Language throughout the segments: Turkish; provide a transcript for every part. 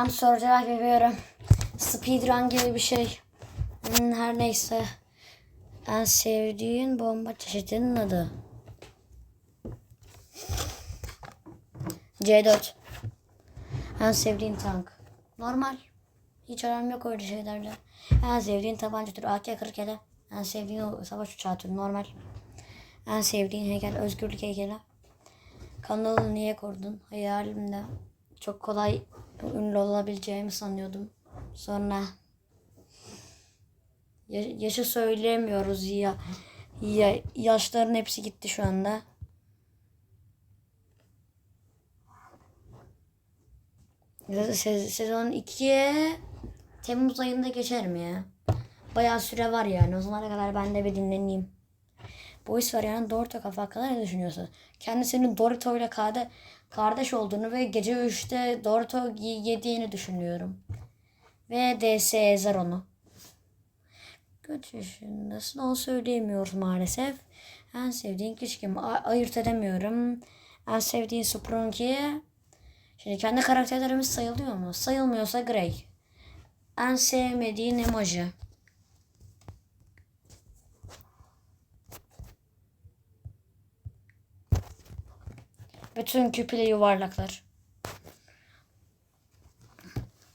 Ben soru cevap yapıyorum. Speedrun gibi bir şey. Hmm, Her neyse. En sevdiğin bomba çeşidinin adı. C4. En sevdiğin tank. Normal. Hiç aram yok öyle şeylerle. En sevdiğin tabanca türü AK-47. En sevdiğin savaş uçağı türü normal. En sevdiğin heykel özgürlük heykeli. Kanalı niye kurdun? Hayalimde. Çok kolay ünlü olabileceğimi sanıyordum. Sonra ya- yaşı söyleyemiyoruz ya. ya. Yaşların hepsi gitti şu anda. Se- Sezon 2'ye Temmuz ayında geçerim ya. Bayağı süre var yani. O zamana kadar ben de bir dinleneyim. Boys var yani Dorito kafa hakkında ne düşünüyorsun? Kendisinin Dorito ile kade, kardeş olduğunu ve gece 3'te Dorito yediğini düşünüyorum. Ve DS ezer onu. Kaç yaşındasın? Onu söyleyemiyoruz maalesef. En sevdiğin kişi kim? Ayırt edemiyorum. En sevdiğin Sprunky. Şimdi kendi karakterlerimiz sayılıyor mu? Sayılmıyorsa Grey. En sevmediğin emoji. Bütün küpüyle yuvarlaklar.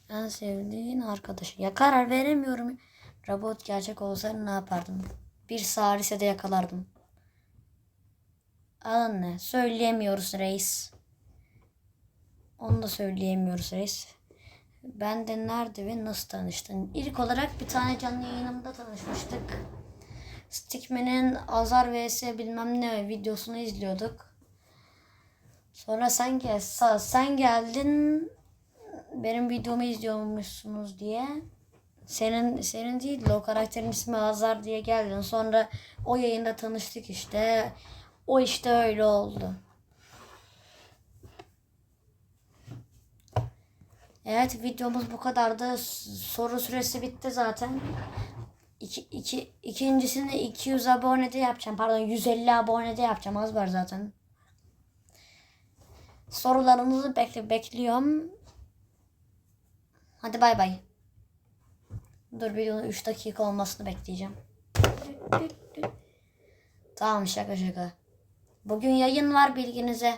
En sevdiğin arkadaş. Ya karar veremiyorum. Robot gerçek olsa ne yapardım? Bir salise de yakalardım. Alın ne? Söyleyemiyoruz reis. Onu da söyleyemiyoruz reis. Ben de nerede ve nasıl tanıştın? İlk olarak bir tane canlı yayınımda tanışmıştık. Stickman'in Azar vs bilmem ne videosunu izliyorduk. Sonra sen gel, sen geldin benim videomu izliyormuşsunuz diye. Senin senin değil de o karakterin ismi Azar diye geldin. Sonra o yayında tanıştık işte. O işte öyle oldu. Evet videomuz bu kadardı. Soru süresi bitti zaten. İki, iki, ikincisini 200 abonede yapacağım. Pardon 150 abonede yapacağım. Az var zaten. Sorularınızı bekle bekliyorum. Hadi bay bay. Dur videonun 3 dakika olmasını bekleyeceğim. Tamam şaka şaka. Bugün yayın var bilginize.